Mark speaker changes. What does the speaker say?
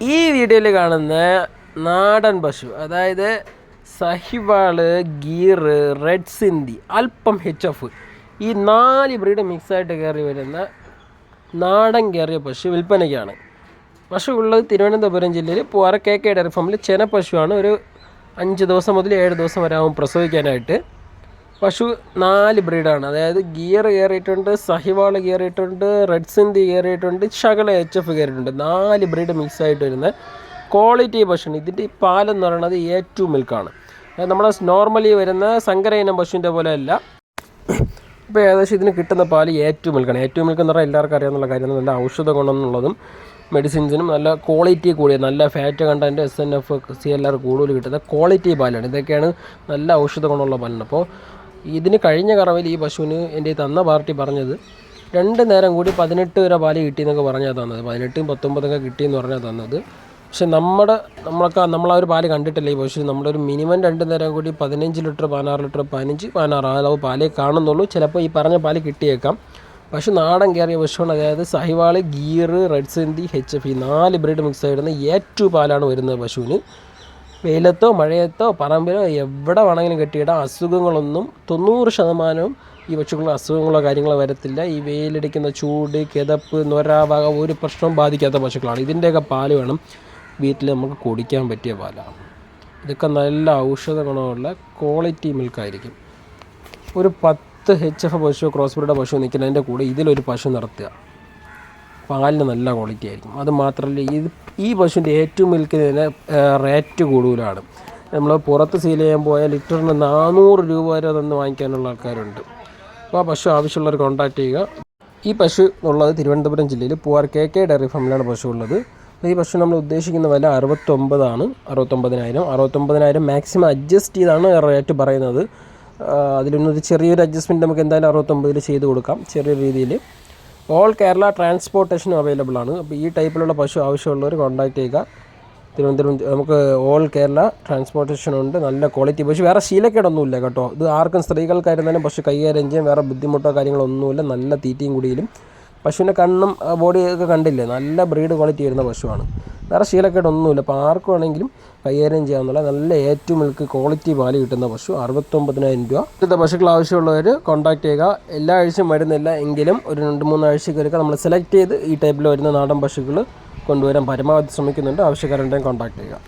Speaker 1: ഈ വീഡിയോയിൽ കാണുന്ന നാടൻ പശു അതായത് സഹിവാൾ ഗീർ റെഡ് സിന്ധി അല്പം എച്ച് എഫ് ഈ നാല് ബ്രീഡ് മിക്സായിട്ട് കയറി വരുന്ന നാടൻ കയറിയ പശു വിൽപ്പനയ്ക്കാണ്. പശു ഉള്ളത് തിരുവനന്തപുരം ജില്ലയിൽ പൂവാറ കെ കെ ഡയറി ഫാമിൽ ചെന പശുവാണ്. ഒരു അഞ്ച് ദിവസം മുതൽ ഏഴ് ദിവസം വരെ ആവും പ്രസവിക്കാനായിട്ട്. പശു നാല് ബ്രീഡാണ്. അതായത് ഗിയർ കയറിയിട്ടുണ്ട് സഹിവാൾ കയറിയിട്ടുണ്ട് റെഡ് സിന്ധി കയറിയിട്ടുണ്ട് ശകല എച്ച് എഫ് കയറിയിട്ടുണ്ട്. നാല് ബ്രീഡ് മിക്സ് ആയിട്ട് വരുന്ന ക്വാളിറ്റി പശുവാണ്. ഇതിന്റെ പാലെന്ന് പറയുന്നത് എ ടു മിൽക്കാണ് നമ്മുടെ നോർമലി വരുന്ന സങ്കര ഇനം പശുവിന്റെ പോലെ അല്ല. ഇപ്പോൾ ഏകദേശം ഇതിന് കിട്ടുന്ന പാൽ എ ടു മിൽക്കാണ്. എ ടു മിൽക്ക് എന്ന് പറഞ്ഞാൽ എല്ലാവർക്കും അറിയാവുന്ന കാര്യമാണ് നല്ല ഔഷധ ഗുണം എന്നുള്ളതും മെഡിസിൻസിനും നല്ല ക്വാളിറ്റി കൂടിയ നല്ല fat content S N F C L R കൂടുതൽ കിട്ടുന്ന ക്വാളിറ്റി പാലാണ്. ഇതൊക്കെയാണ് നല്ല ഔഷധ ഗുണമുള്ള പാലാണ്. അപ്പോൾ ഇതിന് കഴിഞ്ഞ കറവിൽ ഈ പശുവിന് എന്റെ തന്ന പാർട്ടി പറഞ്ഞത് രണ്ട് നേരം കൂടി പതിനെട്ട് വരെ പാൽ കിട്ടിയെന്നൊക്കെ പറഞ്ഞാൽ തന്നത്. പതിനെട്ടും പത്തൊമ്പതൊക്കെ കിട്ടിയെന്ന് പറഞ്ഞാൽ തന്നത്. പക്ഷെ നമ്മുടെ നമ്മളൊക്കെ നമ്മളാ ഒരു പാൽ കണ്ടിട്ടില്ല. ഈ പശു നമ്മുടെ ഒരു മിനിമം രണ്ട് നേരം കൂടി പതിനഞ്ച് ലിറ്റർ പതിനാറ് ലിറ്റർ പതിനഞ്ച് പതിനാറ് അളവ് പാലേ കാണുന്നുള്ളൂ. ചിലപ്പോൾ ഈ പറഞ്ഞ പാൽ കിട്ടിയേക്കാം. പശു നാടൻ കയറിയ പശുവാണ്. അതായത് Sahiwal Gir red Sindhi H F ഈ നാല് ബ്രീഡ് മിക്സ് ആയിരുന്ന ഏറ്റവും പാലാണ് വരുന്നത് പശുവിന്. വെയിലത്തോ മഴയത്തോ പറമ്പിലോ എവിടെ വേണമെങ്കിലും കെട്ടിയിടാം. അസുഖങ്ങളൊന്നും തൊണ്ണൂറ് ശതമാനവും ഈ പക്ഷികളുടെ അസുഖങ്ങളോ കാര്യങ്ങളോ വരത്തില്ല. ഈ വെയിലടിക്കുന്ന ചൂട് കിതപ്പ് നൊര വക ഒരു പ്രശ്നവും ബാധിക്കാത്ത പശുക്കളാണ് ഇതിന്റെയൊക്കെ പാൽ വേണം. വീട്ടിൽ നമുക്ക് കുടിക്കാൻ പറ്റിയ പാലാണ്. ഇതൊക്കെ നല്ല ഔഷധ ഗുണമുള്ള ക്വാളിറ്റി മിൽക്കായിരിക്കും ഒരു പത്ത് എച്ച് എഫ് പശു ക്രോസ് ബ്രീഡ് പശു നിൽക്കുന്നതിന്റെ കൂടെ ഇതിലൊരു പശു നിർത്തുക. പാലിന് നല്ല ക്വാളിറ്റി ആയിരിക്കും. അത് മാത്രമല്ല ഇത് ഈ പശുവിന്റെ ഏറ്റവും മിൽക്കിന് റേറ്റ് കൂടുതലാണ്. നമ്മൾ പുറത്ത് സീൽ ചെയ്യാൻ പോയാൽ ലിറ്ററിന് നാനൂറ് രൂപ വരെ തന്ന് വാങ്ങിക്കാനുള്ള ആൾക്കാരുണ്ട്. അപ്പോൾ ആ പശു ആവശ്യമുള്ളവർ കോൺടാക്ട് ചെയ്യുക. ഈ പശു ഉള്ളത് തിരുവനന്തപുരം ജില്ലയിൽ പൂവാർ കെ കെ ഡയറി ഫാമിലാണ് പശു ഉള്ളത്. ഈ പശു നമ്മൾ ഉദ്ദേശിക്കുന്ന വില അറുപത്തൊമ്പതാണ്. അറുപത്തൊമ്പതിനായിരം. അറുപത്തൊമ്പതിനായിരം മാക്സിമം അഡ്ജസ്റ്റ് ചെയ്താണ് റേറ്റ് പറയുന്നത്. അതിലൊന്നൊരു ചെറിയൊരു അഡ്ജസ്റ്റ്മെന്റ് നമുക്ക് എന്തായാലും അറുപത്തൊമ്പതിൽ ചെയ്ത് കൊടുക്കാം. ചെറിയ രീതിയിൽ ഓൾ കേരള ട്രാൻസ്പോർട്ടേഷനും അവൈലബിൾ ആണ്. അപ്പോൾ ഈ ടൈപ്പിലുള്ള പശു ആവശ്യമുള്ളവർ കോൺടാക്ട് ചെയ്യുക. തിരുവനന്തപുരം നമുക്ക് ഓൾ കേരള ട്രാൻസ്പോർട്ടേഷൻ ഉണ്ട്. നല്ല ക്വാളിറ്റി പശു. വേറെ ശീലക്കേടൊന്നുമില്ല കേട്ടോ. ഇത് ആർക്കും സ്ത്രീകൾക്കായിരുന്നാലും പശു കൈകാര്യം ചെയ്യാൻ വേറെ ബുദ്ധിമുട്ടോ കാര്യങ്ങളോ ഒന്നുമില്ല നല്ല തീറ്റയും കുടിയിലും. പശുവിന്റെ കണ്ണും ബോഡിയൊക്കെ കണ്ടില്ലേ? നല്ല ബ്രീഡ് ക്വാളിറ്റി വരുന്ന പശുവാണ്. വേറെ ശീലക്കേടൊന്നുമില്ല. അപ്പോൾ ആർക്കും ആണെങ്കിലും കൈകാര്യം ചെയ്യാമെന്നുള്ള നല്ല ഏറ്റവും മിൽക്ക് ക്വാളിറ്റി പാൽ കിട്ടുന്ന പശു. അറുപത്തൊമ്പതിനായിരം രൂപ. ഇന്നത്തെ പശുക്കൾ ആവശ്യമുള്ളവർ കോൺടാക്ട് ചെയ്യുക. എല്ലാ ആഴ്ചയും വരുന്നില്ല എങ്കിലും ഒരു രണ്ട് മൂന്ന് ആഴ്ചക്കൊക്കെ നമ്മൾ സെലക്ട് ചെയ്ത് ഈ ടൈപ്പിൽ വരുന്ന നാടൻ പശുക്കൾ കൊണ്ടുവരാൻ പരമാവധി ശ്രമിക്കുന്നുണ്ട്. ആവശ്യക്കാരുണ്ടെങ്കിൽ കോൺടാക്ട് ചെയ്യുക.